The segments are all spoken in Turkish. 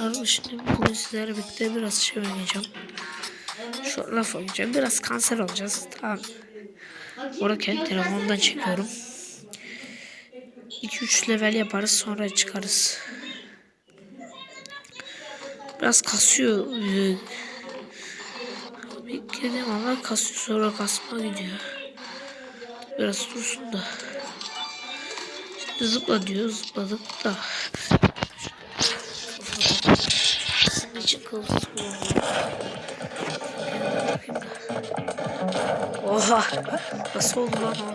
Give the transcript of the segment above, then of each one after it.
Arkadaşlar şimdi bugün sizlerle birlikte biraz şey oynayacağım. Şu laf oynayacağım. Biraz kanser olacağız. Tamam. Orada kendi telefonumdan çekiyorum. 2-3 level yaparız sonra çıkarız. Biraz kasıyor. Bir girdiğim anda kasıyor sonra kasma gidiyor. Biraz dursun da. Zıpla diyor zıpladık da. Kılıfsız kullanıyorum. Oha! Nasıl oldu lan o?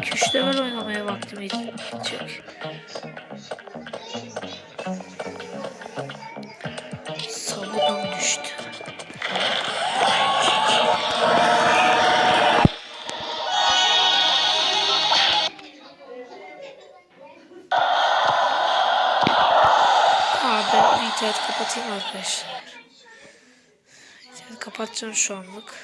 2-3 level oynamaya vaktim yetecek. Kapatayım arkadaşlar. İnternet kapatacağım şu anlık.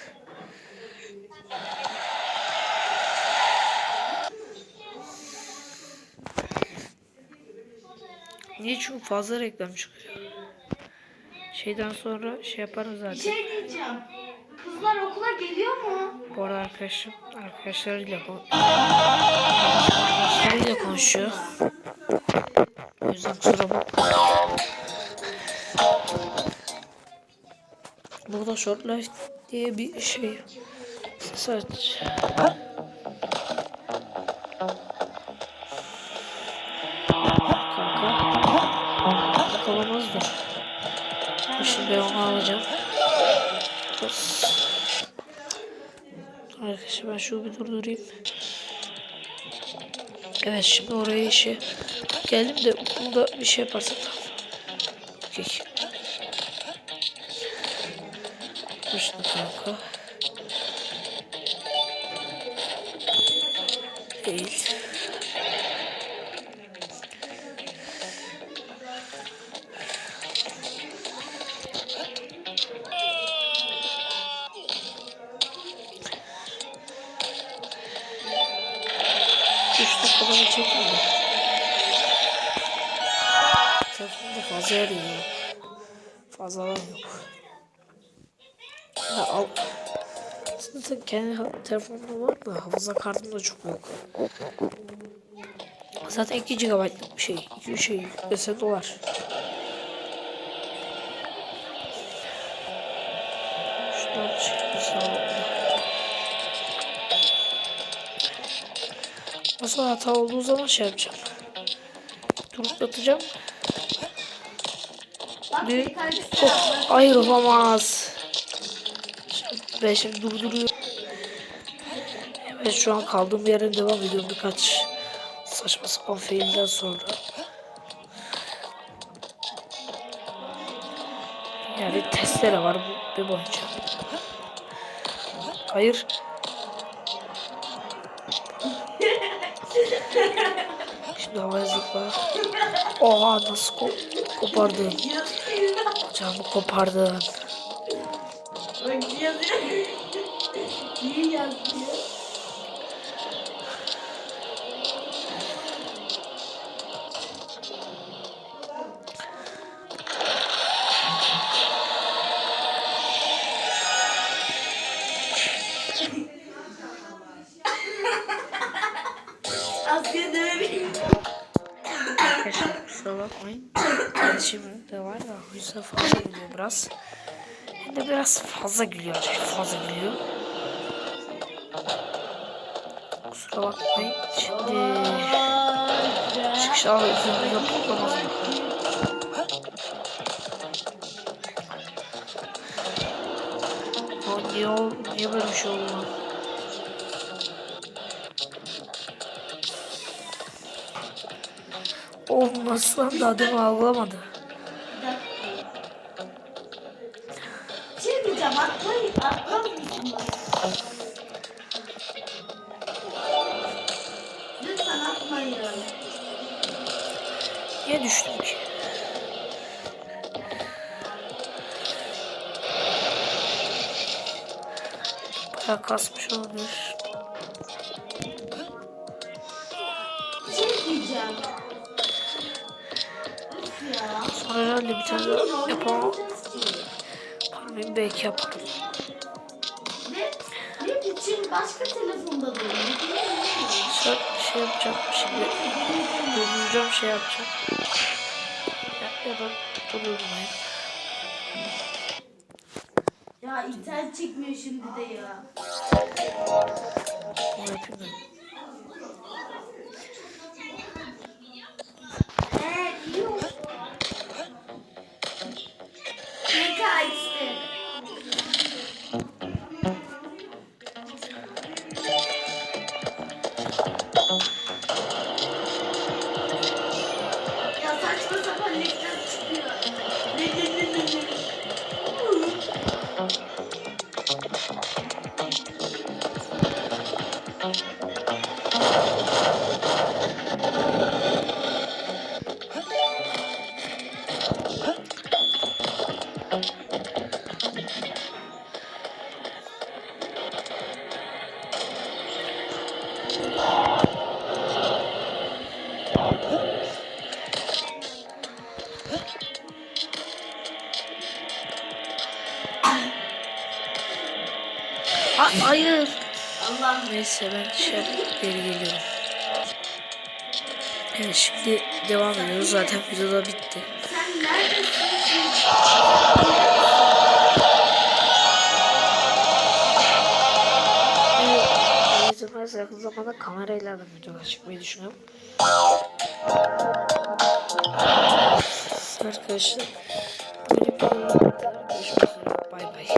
Niye çünkü fazla reklam çıkıyor. Şeyden sonra şey yaparım Bir zaten. şey diyeceğim. Kızlar okula geliyor mu? Bu arada arkadaşım arkadaşlarıyla arkadaşlarıyla konuşuyor. O yüzden kusura bakma. Burada short life diye bir şey ses aç. Kanka. Yakalamaz dur. Dur Şimdi ben onu alacağım. Arkadaşlar ben şu bir durdurayım. Evet şimdi oraya işe geldim de burada bir şey yaparsam tamam. Okey. Şimdi kanka. Değil. Üç dakikada çekildi. Telefonda fazla yok. Fazla yok. Ya al. Zaten kendi ha- telefonumda var da hafıza kartım da çok yok. Zaten 2 GB'lık bir şey. 2 şey yüklese dolar. Şuradan çıktı sağ. Nasıl hata olduğu zaman şey yapacağım. Duraklatacağım. Bir... Oh, hayır olamaz. Ben şimdi durduruyorum. Evet şu an kaldığım yerden devam ediyorum birkaç saçma sapan failden sonra. Yani testere var bu bir boyunca. Hayır. Şimdi havaya zıpla. Oha nasıl ko kopardın? Canımı kopardın. Bak yazıyor. İyi yazıyor. Asya döveyim. Arkadaşlar kusura bakmayın. Kardeşim de var da o yüzden fazla gülüyor biraz. Hem de biraz fazla gülüyor. Acayip fazla gülüyor. Kusura bakmayın. Şimdi çıkış al üzerinde patlamaz mı? Niye, niye böyle bir şey oldu lan? Olmaz lan da adamı algılamadı. Bir şey diyeceğim. Atlayın. Atlar mısın? Lütfen atmayın. Niye düştüm ki? Bayağı kasmış olabilir. Şey. Sonra herhalde bir tane yapamam. Parmayı belki yaparım. Ne başka telefonda da oynuyor. Sonra şey yapacağım şimdi. Durduracağım şey yapacağım. Ya, ya da durdurmayayım. Ya internet çekmiyor şimdi de ya. Onu yapayım ben. Hayır. Allah Neyse ben yapıp geri geliyorum. Evet şimdi devam ediyoruz. Zaten video da bitti. sen neredesin? Evet, yakın zamanda kamerayla da video çıkmayı düşünüyorum. Arkadaşlar böyle bir görüşmek üzere. Bay bay.